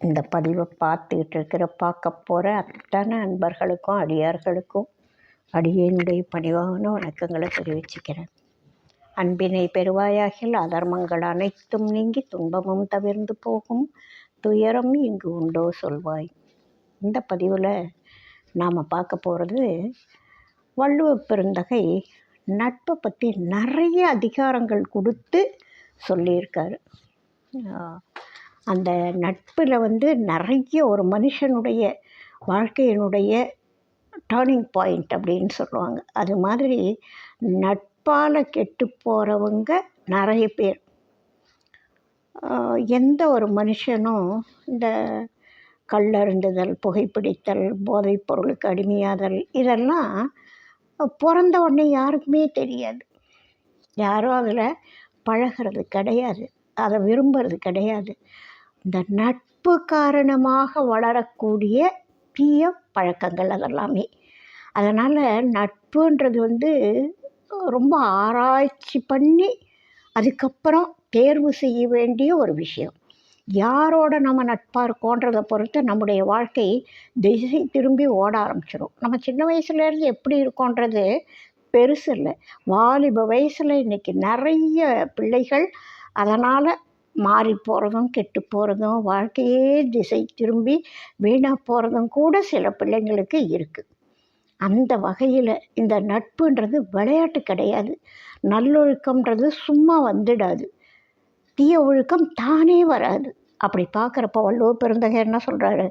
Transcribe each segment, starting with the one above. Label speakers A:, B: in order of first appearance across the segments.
A: இந்த பதிவை பார்த்துக்கிட்டு இருக்கிற பார்க்க போகிற அத்தனை அன்பர்களுக்கும் அடியார்களுக்கும் அடியனுடைய பணிவான வணக்கங்களை தெரிவிச்சுக்கிறேன். அன்பினை பெறுவாயாகில் அதர்மங்கள் அனைத்தும் நீங்கி துன்பமும் தவிர்ந்து போகும். துயரம் இங்கு உண்டோ சொல்வாய். இந்த பதிவில் நாம் பார்க்க போகிறது வள்ளுவ பெருந்தகை நட்பை பற்றி நிறைய அதிகாரங்கள் கொடுத்து சொல்லியிருக்காரு. அந்த நட்பில் வந்து நிறைய ஒரு மனுஷனுடைய வாழ்க்கையினுடைய டேர்னிங் பாயிண்ட் அப்படின்னு சொல்லுவாங்க. அது மாதிரி நட்பால் கெட்டு போகிறவங்க நிறைய பேர். எந்த ஒரு மனுஷனும் இந்த கல்லருந்துதல் புகைப்பிடித்தல் போதைப் பொருளுக்கு அடிமையாதல் இதெல்லாம் பிறந்த உடனே யாருக்குமே தெரியாது. யாரும் அதில் பழகிறது கிடையாது. அதை விரும்புறது கிடையாது. இந்த நட்பு காரணமாக வளரக்கூடிய தீய பழக்கங்கள் அதெல்லாமே. அதனால் நட்புன்றது வந்து ரொம்ப ஆராய்ச்சி பண்ணி அதுக்கப்புறம் தேர்வு செய்ய வேண்டிய ஒரு விஷயம். யாரோட நம்ம நட்பாக இருக்கோன்றதை பொறுத்து நம்முடைய வாழ்க்கை திசை திரும்பி ஓட ஆரம்பிச்சிடும் நம்ம சின்ன வயசுலேருந்து எப்படி இருக்கோன்றது பெருசு இல்லை. வாலிப வயசில் இன்றைக்கி நிறைய பிள்ளைகள் அதனால் மாறி போகிறதும் கெட்டு போகிறதும் வாழ்க்கையே திசை திரும்பி வீணாக போகிறதும் கூட சில பிள்ளைங்களுக்கு இருக்குது அந்த வகையில் இந்த நட்புன்றது விளையாட்டு கிடையாது. நல்லொழுக்கம்ன்றது சும்மா வந்துடாது. தீய ஒழுக்கம் தானே வராது. அப்படி பார்க்குறப்ப வள்ளுவ பெருந்தகை என்ன சொல்கிறாரு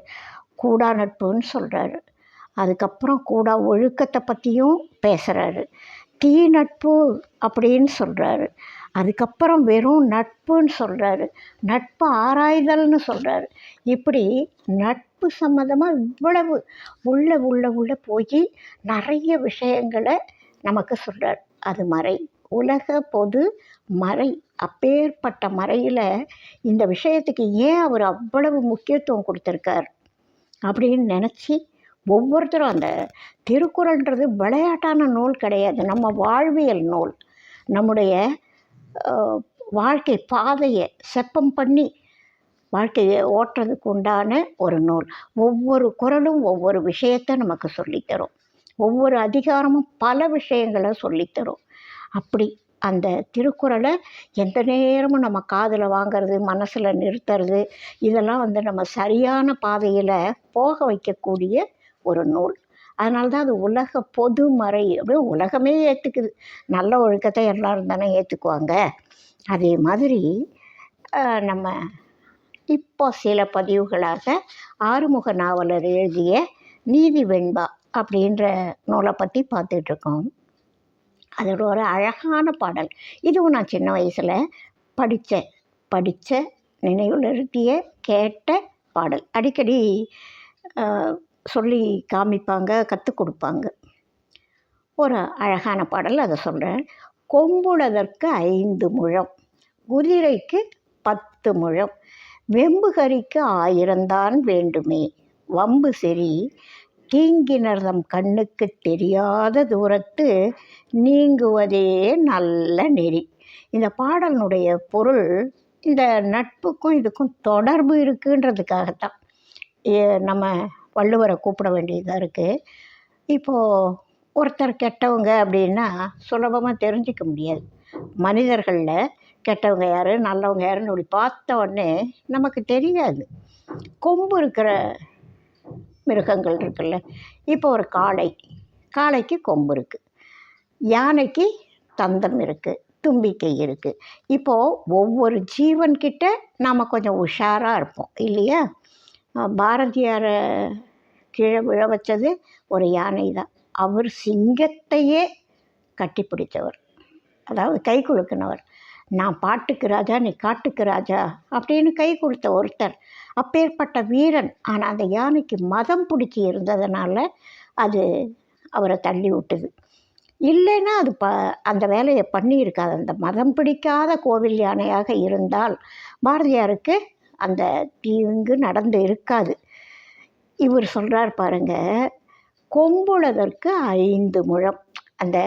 A: கூடா நட்புன்னு சொல்கிறாரு அதுக்கப்புறம் கூடா ஒழுக்கத்தை பற்றியும் பேசுகிறாரு தீ நட்பு அப்படின்னு சொல்கிறாரு அதுக்கப்புறம் வெறும் நட்புன்னு சொல்கிறாரு நட்பு ஆராய்தல்னு சொல்கிறாரு இப்படி நட்பு சம்மந்தமாக இவ்வளவு உள்ள உள்ள உள்ள போய் நிறைய விஷயங்களை நமக்கு சொல்கிறார் அது மறை. உலக பொது மறை. அப்பேற்பட்ட மறையில் இந்த விஷயத்துக்கு ஏன் அவர் அவ்வளவு முக்கியத்துவம் கொடுத்துருக்கார் அப்படின்னு நினச்சி ஒவ்வொருத்தரும் அந்த திருக்குறள்ன்றது விளையாட்டான நூல் கிடையாது. நம்ம வாழ்வியல் நூல். நம்முடைய வாழ்க்கை பாதையை செப்பம் பண்ணி வாழ்க்கையை ஓட்டுறதுக்கு உண்டான ஒரு நூல். ஒவ்வொரு குறளும் ஒவ்வொரு விஷயத்தை நமக்கு சொல்லித்தரும். ஒவ்வொரு அதிகாரமும் பல விஷயங்களை சொல்லித்தரும். அப்படி அந்த திருக்குறளை எந்த நேரமும் நம்ம காதில் வாங்கிறது மனசில் நிறுத்துறது இதெல்லாம் வந்து நம்ம சரியான பாதையில் போக வைக்கக்கூடிய ஒரு நூல். அதனால தான் அது உலக பொதுமறை. அப்படியே உலகமே ஏற்றுக்குது நல்ல ஒழுக்கத்தை எல்லோரும் தானே ஏற்றுக்குவாங்க அதே மாதிரி நம்ம இப்போ சில பதிவுகளாக ஆறுமுக நாவலர் எழுதிய நீதி வெண்பா அப்படின்ற நூலை பற்றி பார்த்துட்ருக்கோம். அதோட ஒரு அழகான பாடல். இதுவும் நான் சின்ன வயசில் படித்த படித்த நினைவில் நிறுத்திய கேட்ட பாடல். அடிக்கடி சொல்லி காமிப்பாங்க கற்றுக் கொடுப்பாங்க. ஒரு அழகான பாடல் அதை சொல்கிறேன் கொம்புடதற்கு ஐந்து முழம் குதிரைக்கு பத்து முழம் வெம்புகரிக்கு ஆயிரம்தான் வேண்டுமே. வம்பு சரி தீங்கினர்தம் கண்ணுக்கு தெரியாத தூரத்து நீங்குவதே நல்ல நெறி. இந்த பாடலினுடைய பொருள் இந்த நட்புக்கும் இதுக்கும் தொடர்பு இருக்குன்றதுக்காகத்தான். ஏ- நம்ம வள்ளுவரை கூப்பிட வேண்டியதாக இருக்குது இப்போது ஒருத்தர் கெட்டவங்க அப்படின்னா சுலபமாக தெரிஞ்சிக்க முடியாது. மனிதர்களில் கெட்டவங்க யார் நல்லவங்க யாருன்னு அப்படி பார்த்த உடனே நமக்கு தெரியாது. கொம்பு இருக்கிற மிருகங்கள் இருக்குல்ல இப்போ ஒரு காளை காளைக்கு கொம்பு இருக்குது யானைக்கு தந்தம் இருக்குது தும்பிக்கை இருக்குது இப்போது ஒவ்வொரு ஜீவன்கிட்ட நாம் கொஞ்சம் உஷாராக இருப்போம் இல்லையா? பாரதியாரை கீழே விழ வச்சது ஒரு யானை தான். அவர் சிங்கத்தையே கட்டி பிடித்தவர். அதாவது கை குலுக்கினவர். நான் பாட்டுக்கு ராஜா நீ காட்டுக்கு ராஜா அப்படின்னு கை கொடுத்த ஒருத்தர். அப்பேற்பட்ட வீரன். ஆனால் அந்த யானைக்கு மதம் பிடிச்சி இருந்ததுனால அது அவரை தள்ளி விட்டுது. இல்லைன்னா அது ப அந்த வேலையை பண்ணியிருக்காது. அந்த மதம் பிடிக்காத கோவில் யானையாக இருந்தால் பாரதியாருக்கு அந்த தீங்கு நடந்து இருக்காது. இவர் சொல்கிறார் பாருங்க கொம்புளதற்கு ஐந்து முழம். அந்த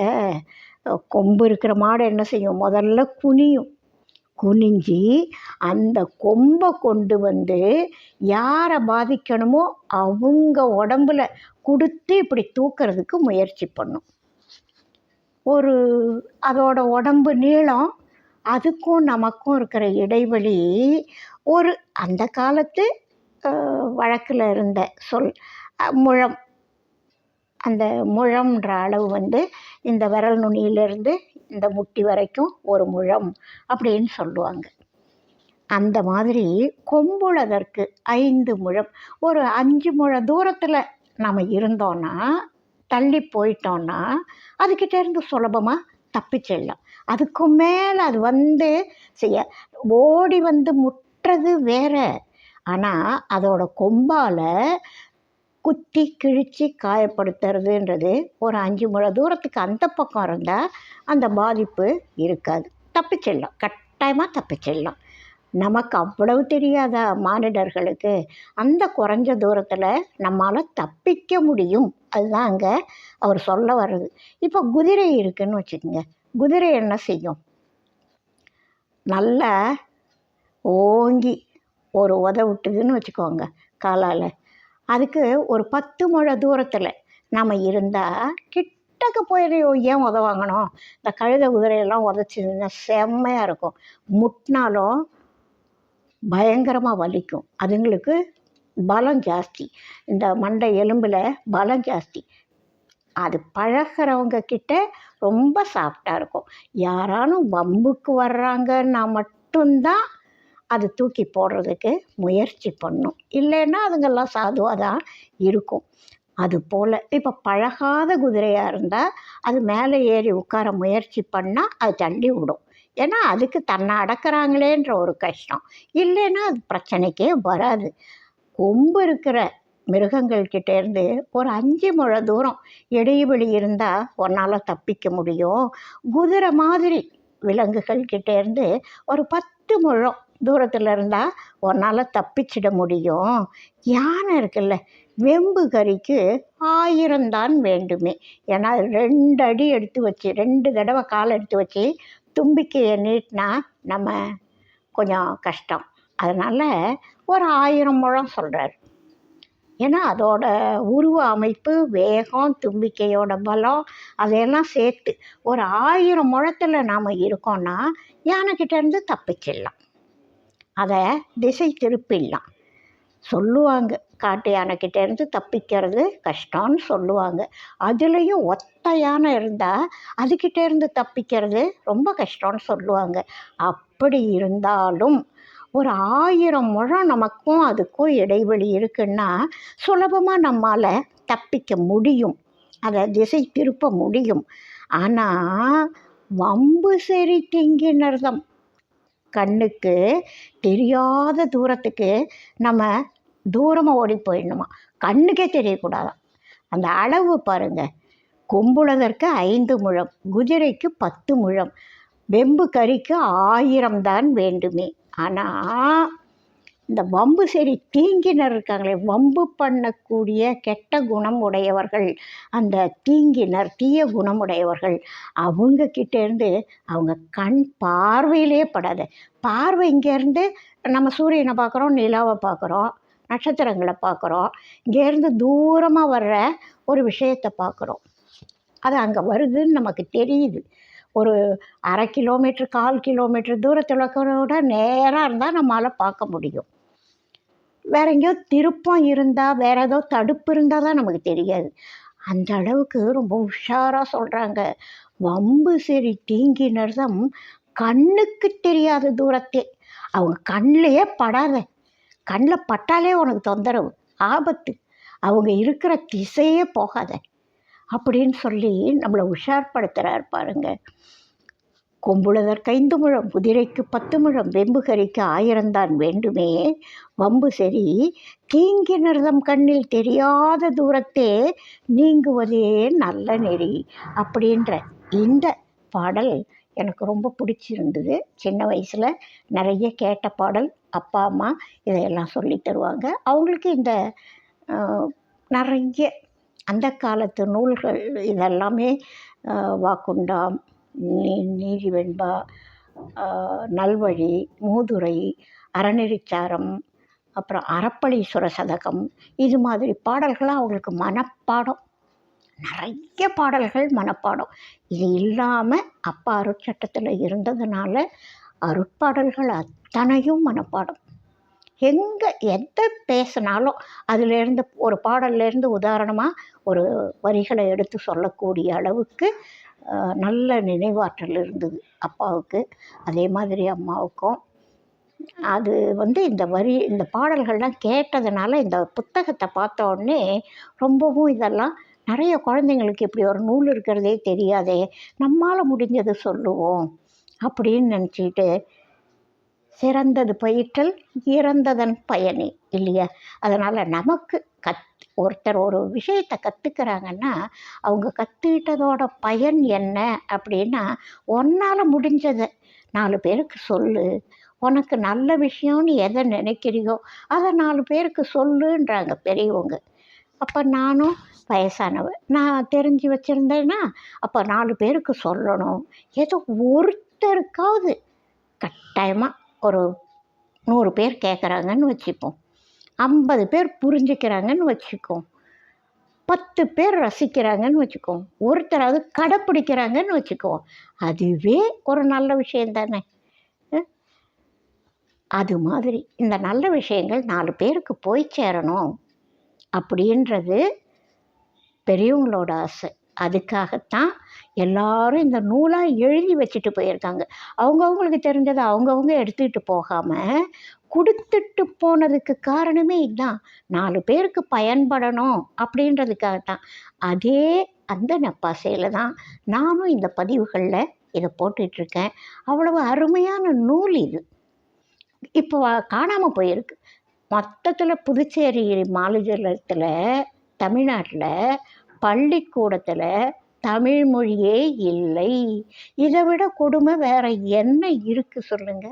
A: கொம்பு இருக்கிற மாடு என்ன செய்யும்? முதல்ல குனியும். குனிஞ்சி அந்த கொம்பை கொண்டு வந்து யாரை பாதிக்கணுமோ அவங்க உடம்புல கொடுத்து இப்படி தூக்கிறதுக்கு முயற்சி பண்ணும். ஒரு அதோட உடம்பு நீளம் அதுக்கும் நமக்கும் இருக்கிற இடைவெளி ஒரு அந்த காலத்து வழக்கில் இருந்த சொல் முழம். அந்த முழம்ன்ற அளவு வந்து இந்த விரல் நுனியிலிருந்து இந்த முட்டி வரைக்கும் ஒரு முழம் அப்படின்னு சொல்லுவாங்க. அந்த மாதிரி கொம்புளதற்கு ஐந்து முழம். ஒரு அஞ்சு முழ தூரத்தில் நம்ம இருந்தோன்னா தள்ளி போயிட்டோன்னா அதுக்கிட்டேருந்து சுலபமாக சுலபமாக தப்பிச்சிடலாம் அதுக்கு மேலே அது வந்து செய்ய ஓடி வந்து முட்டுறது வேற. ஆனால் அதோட கொம்பால் குத்தி கிழித்து காயப்படுத்துறதுன்றது ஒரு அஞ்சு முழ தூரத்துக்கு அந்த பக்கம் இருந்தால் அந்த பாதிப்பு இருக்காது. தப்பிச்சிடலாம் கட்டாயமாக தப்பிச்சிடலாம் நமக்கு அவ்வளவு தெரியாதா மானிடர்களுக்கு? அந்த குறைஞ்ச தூரத்தில் நம்மால் தப்பிக்க முடியும். அதுதான் அங்கே அவர் சொல்ல வர்றது. இப்போ குதிரை இருக்குன்னு வச்சுக்கோங்க. குதிரை என்ன செய்யும்? நல்லா ஓங்கி ஒரு உத விட்டுதுன்னு வச்சுக்கோங்க காலால். அதுக்கு ஒரு பத்து முழ தூரத்தில் நம்ம இருந்தால் கிட்டக்க போயிடையோ ஏன் உத வாங்கணும்? இந்த கழுத குதிரையெல்லாம் உதச்சிதுன்னா செம்மையாக இருக்கும். முட்டினாலும் பயங்கரமாக வலிக்கும். அதுங்களுக்கு பலம் ஜாஸ்தி. இந்த மண்டை எலும்பில் பலம் ஜாஸ்தி. அது பழகிறவங்க கிட்ட ரொம்ப சாஃப்டாக இருக்கும். யாரானும் வம்புக்கு வர்றாங்கன்னா மட்டும்தான் அது தூக்கி போடுறதுக்கு முயற்சி பண்ணும். இல்லைன்னா அதுங்கெல்லாம் சாதுவாக தான் இருக்கும். அது போல் இப்போ பழகாத குதிரையாக இருந்தால் அது மேலே ஏறி உட்கார முயற்சி பண்ணால் அது தள்ளி விடும். ஏன்னா அதுக்கு தன்னை அடக்கிறாங்களேன்ற ஒரு கஷ்டம். இல்லைன்னா அது பிரச்சனைக்கே வராது. கொம்பு இருக்கிற மிருகங்கள்கிட்டேருந்து ஒரு அஞ்சு முழ தூரம் இடைவெளி இருந்தால் உன்னால் தப்பிக்க முடியும். குதிரை மாதிரி விலங்குகள் ஒரு பத்து முழம் தூரத்தில் இருந்தால் உன்னால் தப்பிச்சிட முடியும். யானை இருக்குல்ல வெம்பு கறிக்கு ஆயிரம் தான் வேண்டுமே. ஏன்னா அது ரெண்டு அடி எடுத்து வச்சு ரெண்டு தடவை கால் எடுத்து வச்சு தும்பிக்கையை நீட்டினா நம்ம கொஞ்சம் கஷ்டம். அதனால் ஒரு ஆயிரம் முழம் சொல்கிறார் ஏன்னா அதோட உருவ அமைப்பு வேகம் தும்பிக்கையோட பலம் அதையெல்லாம் சேர்த்து ஒரு ஆயிரம் முழத்தில் நாம் இருக்கோம்னா யானைக்கிட்டேருந்து தப்பிச்சிடலாம். அதை திசை திருப்பிடலாம். சொல்லுவாங்க. காட்டு யானைக்கிட்டேருந்து தப்பிக்கிறது கஷ்டம்னு சொல்லுவாங்க. அதுலேயும் ஒத்த யானை இருந்தால் அதுக்கிட்டேருந்து தப்பிக்கிறது ரொம்ப கஷ்டம்னு சொல்லுவாங்க. அப்படி இருந்தாலும் ஒரு ஆயிரம் முழம் நமக்கும் அதுக்கும் இடைவெளி இருக்குன்னா சுலபமாக நம்மால் தப்பிக்க முடியும். அதை திசை திருப்ப முடியும். ஆனால் வம்பு சரி திங்கினர்தம். கண்ணுக்கு தெரியாத தூரத்துக்கு நம்ம தூரமாக ஓடி போயிடணுமா? கண்ணுக்கே தெரியக்கூடாதான் அந்த அளவு பாருங்கள் கொம்புளதற்கு ஐந்து முழம் குதிரைக்கு பத்து முழம் வெம்பு கறிக்கு ஆயிரம் தான் வேண்டுமே. ஆனால் இந்த வம்பு சரி தீங்கினர் இருக்காங்களே வம்பு பண்ணக்கூடிய கெட்ட குணம் உடையவர்கள் அந்த தீங்கினர் தீய குணமுடையவர்கள் அவங்க கிட்டேருந்து அவங்க கண் பார்வையிலே படாத. பார்வை இங்கேருந்து நம்ம சூரியனை பார்க்குறோம் நிலாவை பார்க்குறோம் நட்சத்திரங்களை பார்க்குறோம். இங்கேருந்து தூரமாக வர்ற ஒரு விஷயத்தை பார்க்குறோம். அது அங்கே வருதுன்னு நமக்கு தெரியுது. ஒரு அரை கிலோமீட்டர் கால் கிலோமீட்டர் தூரத்தில் கூட நேராக இருந்தால் நம்மளால் பார்க்க முடியும். வேற எங்கேயோ திருப்பம் இருந்தால் வேற ஏதோ தடுப்பு இருந்தால் தான் நமக்கு தெரியாது. அந்த அளவுக்கு ரொம்ப உஷாராக சொல்கிறாங்க வம்பு சரி தீங்கினர்தம் கண்ணுக்கு தெரியாத தூரத்தே. அவங்க கண்ணிலையே படாத. கண்ணில் பட்டாலே உனக்கு தொந்தரவு ஆபத்து. அவங்க இருக்கிற திசையே போகாத. அப்படின்னு சொல்லி நம்மளை உஷார்படுத்துகிறார் பாருங்க. கொம்புளதற்கு ஐந்து முழம் குதிரைக்கு பத்து முழம் வெம்புகரிக்கு ஆயிரம்தான் வேண்டுமே. வம்பு சரி தீங்கினர்தம் கண்ணில் தெரியாத தூரத்தே நீங்குவதே நல்ல நெறி அப்படின்ற இந்த பாடல் எனக்கு ரொம்ப பிடிச்சிருந்தது. சின்ன வயசில் நிறைய கேட்ட பாடல் அப்பா அம்மா இதையெல்லாம் சொல்லி தருவாங்க. அவங்களுக்கு இந்த நிறைய அந்த காலத்து நூல்கள் இதெல்லாமே வாக்குண்டாம் நீ நீதிவெண்பா நல்வழி மூதுரை அறநெறிச்சாரம் அப்புறம் அறப்பளீஸ்வர சதகம் இது மாதிரி பாடல்கள்லாம் அவங்களுக்கு மனப்பாடம். நிறைய பாடல்கள் மனப்பாடம். இது இல்லாமல் அப்பா அருட்சட்டத்தில் இருந்ததுனால அருட்பாடல்கள் அத்தனையும் மனப்பாடம். எங்கே எதை பேசினாலும் அதிலேருந்து ஒரு பாடல்லேருந்து உதாரணமாக ஒரு வரிகளை எடுத்து சொல்லக்கூடிய அளவுக்கு நல்ல நினைவாற்றல் இருந்தது அப்பாவுக்கு. அதே மாதிரி அம்மாவுக்கும். அது வந்து இந்த வரி இந்த பாடல்கள்லாம் கேட்டதுனால இந்த புத்தகத்தை பார்த்த உடனே ரொம்பவும் இதெல்லாம் நிறைய குழந்தைங்களுக்கு இப்படி ஒரு நூல் இருக்கிறதே தெரியாதே நம்மால் முடிஞ்சது சொல்லுவோம் அப்படின்னு நினச்சிட்டு சிறந்தது பயிற்றல் இறந்ததன் பயனே இல்லையா? அதனால் நமக்கு கத் ஒருத்தர் ஒரு விஷயத்தை கற்றுக்கிறாங்கன்னா அவங்க கற்றுக்கிட்டதோட பயன் என்ன அப்படின்னா உன்னால் முடிஞ்சதை நாலு பேருக்கு சொல்லு. உனக்கு நல்ல விஷயம்னு எதை நினைக்கிறியோ அதை நாலு பேருக்கு சொல்லுன்றாங்க பெரியவங்க. அப்போ நானும் வயசானவ நான் தெரிஞ்சு வச்சுருந்தேன்னா அப்போ நாலு பேருக்கு சொல்லணும். ஏதோ ஒருத்தருக்காவது கட்டாயமாக ஒரு நூறு பேர் கேட்குறாங்கன்னு வச்சுப்போம் ஐம்பது பேர் புரிஞ்சுக்கிறாங்கன்னு வச்சுக்கோம் பத்து பேர் ரசிக்கிறாங்கன்னு வச்சுக்கோம் ஒருத்தராவது கடைப்பிடிக்கிறாங்கன்னு வச்சுக்குவோம் அதுவே ஒரு நல்ல விஷயம் தானே. அது மாதிரி இந்த நல்ல விஷயங்கள் நாலு பேருக்கு போய் சேரணும் அப்படின்றது பெரியவங்களோட ஆசை. அதுக்காகத்தான் எல்லாரும் இந்த நூலாக எழுதி வச்சுட்டு போயிருக்காங்க. அவங்கவுங்களுக்கு தெரிஞ்சதை அவங்கவுங்க எடுத்துக்கிட்டு போகாமல் கொடுத்துட்டு போனதுக்கு காரணமே இதுதான் நாலு பேருக்கு பயன்படணும் அப்படின்றதுக்காகத்தான். அதே அந்த நப்பாசையில் தான் நானும் இந்த பதிவுகளில் இதை போட்டுட்ருக்கேன் அவ்வளவு அருமையான நூல் இது. இப்போ காணாமல் போயிருக்கு. மொத்தத்தில் புதுச்சேரி மாநிலத்தில் தமிழ்நாட்டில் பள்ளிக்கூடத்தில் தமிழ் மொழியே இல்லை. இதை விட கொடுமை வேற என்ன இருக்குது சொல்லுங்க.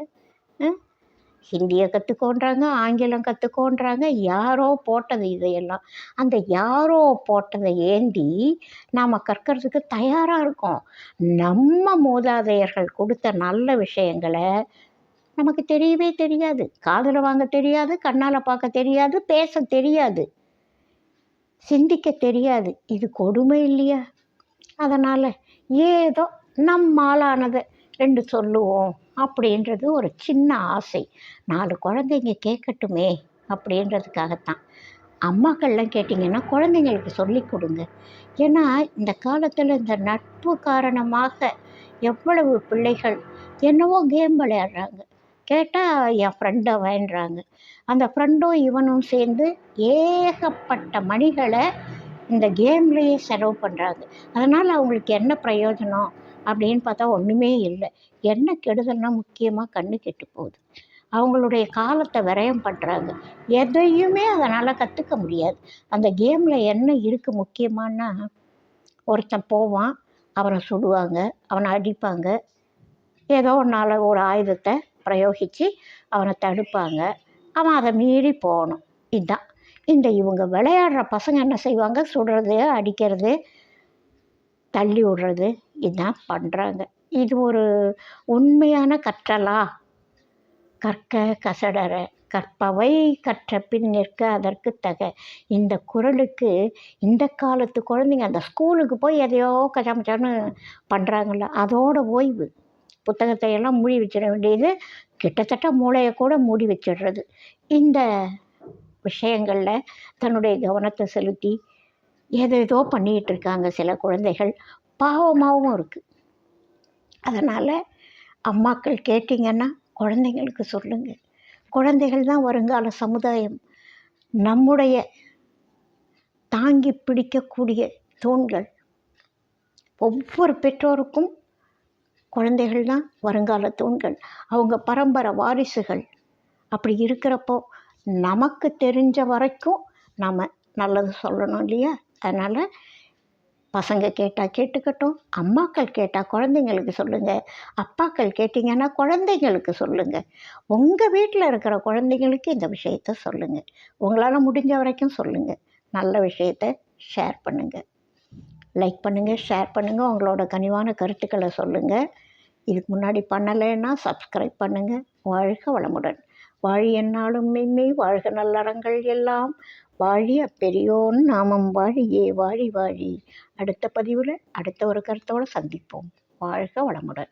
A: ஹிந்தியை கற்றுக்கோன்றாங்க ஆங்கிலம் கற்றுக்கோன்றாங்க யாரோ போட்டது இதையெல்லாம். அந்த யாரோ போட்டதை ஏந்தி நாம் கற்கிறதுக்கு தயாராக இருக்கோம். நம்ம மூதாதையர்கள் கொடுத்த நல்ல விஷயங்களை நமக்கு தெரியவே தெரியாது. காதில் வாங்க தெரியாது கண்ணால் பார்க்க தெரியாது பேச தெரியாது. சிந்திக்க தெரியாது. இது கொடுமை இல்லையா? அதனால் ஏதோ நம்மாலானதை ரெண்டு சொல்லுவோம் அப்படின்றது ஒரு சின்ன ஆசை. நாலு குழந்தைங்க கேட்கட்டுமே அப்படின்றதுக்காகத்தான். அம்மாக்கள்லாம் கேட்டிங்கன்னா குழந்தைங்களுக்கு சொல்லி கொடுங்க. ஏன்னா இந்த காலத்தில் இந்த நட்பு காரணமாக எவ்வளவு பிள்ளைகள் என்னவோ கேம் விளையாடுறாங்க. கேட்டால் என் ஃப்ரெண்டை வேண்டுறாங்க அந்த ஃப்ரெண்டும் இவனும் சேர்ந்து ஏகப்பட்ட மணிகளை இந்த கேம்லேயே செலவு பண்ணுறாங்க அதனால் அவங்களுக்கு என்ன பிரயோஜனம் அப்படின்னு பார்த்தா ஒன்றுமே இல்லை. என்ன கெடுதல்னா முக்கியமாக கண்ணு கெட்டு போகுது. அவங்களுடைய காலத்தை விரயம் பண்ணுறாங்க எதையுமே அதனால் கற்றுக்க முடியாது. அந்த கேமில் என்ன இருக்குது முக்கியமானா ஒருத்தன் போவான் அவனை சுடுவாங்க அவனை அடிப்பாங்க. ஏதோ ஒன்றால் ஒரு ஆயுதத்தை பிரயோகித்து அவனை தடுப்பாங்க. அவன் அதை மீறி போகணும். இதுதான் இந்த இவங்க விளையாடுற பசங்க என்ன செய்வாங்க? சுடுறது அடிக்கிறது தள்ளி விடுறது. இதுதான் பண்ணுறாங்க இது ஒரு உண்மையான கற்றலா? கற்க கசடற. கற்பவை கற்ற பின் நிற்க அதற்கு தக. இந்த குரலுக்கு இந்த காலத்து குழந்தைங்க அந்த ஸ்கூலுக்கு போய் எதையோ கச்சாமச்சான்னு பண்ணுறாங்கல்ல அதோட ஓய்வு. புத்தகத்தை எல்லாம் மூடி வச்சிட வேண்டியது கிட்டத்தட்ட மூளையை கூட மூடி வச்சிடுறது. இந்த விஷயங்களில் தன்னுடைய கவனத்தை செலுத்தி ஏதேதோ பண்ணிகிட்டு இருக்காங்க சில குழந்தைகள். பாவமாகவும் இருக்குது அதனால் அம்மாக்கள் கேட்டிங்கன்னா குழந்தைங்களுக்கு சொல்லுங்கள் குழந்தைகள் தான் வருங்கால சமுதாயம். நம்முடைய தாங்கி பிடிக்கக்கூடிய தூண்கள். ஒவ்வொரு பெற்றோருக்கும் குழந்தைகள் தான் வருங்கால தூண்கள் அவங்க பரம்பரை வாரிசுகள். அப்படி இருக்கிறப்போ நமக்கு தெரிஞ்ச வரைக்கும் நாம் நல்லது சொல்லணும் இல்லையா? அதனால் பசங்க கேட்டால் கேட்டுக்கட்டும் அம்மாக்கள் கேட்டால் குழந்தைங்களுக்கு சொல்லுங்கள் அப்பாக்கள் கேட்டிங்கன்னா குழந்தைங்களுக்கு சொல்லுங்கள் உங்கள் வீட்டில் இருக்கிற குழந்தைங்களுக்கு இந்த விஷயத்த சொல்லுங்கள் உங்களால் முடிஞ்ச வரைக்கும் சொல்லுங்கள் நல்ல விஷயத்த ஷேர் பண்ணுங்கள் லைக் பண்ணுங்கள் ஷேர் பண்ணுங்கள் உங்களோட கனிவான கருத்துக்களை சொல்லுங்கள் இதுக்கு முன்னாடி பண்ணலைன்னா சப்ஸ்கிரைப் பண்ணுங்கள் வாழ்க வளமுடன். வாழி என்னாலும் மென்மை வாழ்க நல்லறங்கள் எல்லாம். வாழிய பெரியோன் நாமம் வாழியே வாழி வாழி. அடுத்த பதிவில் அடுத்த ஒரு கருத்தோடு சந்திப்போம். வாழ்க வளமுடன்.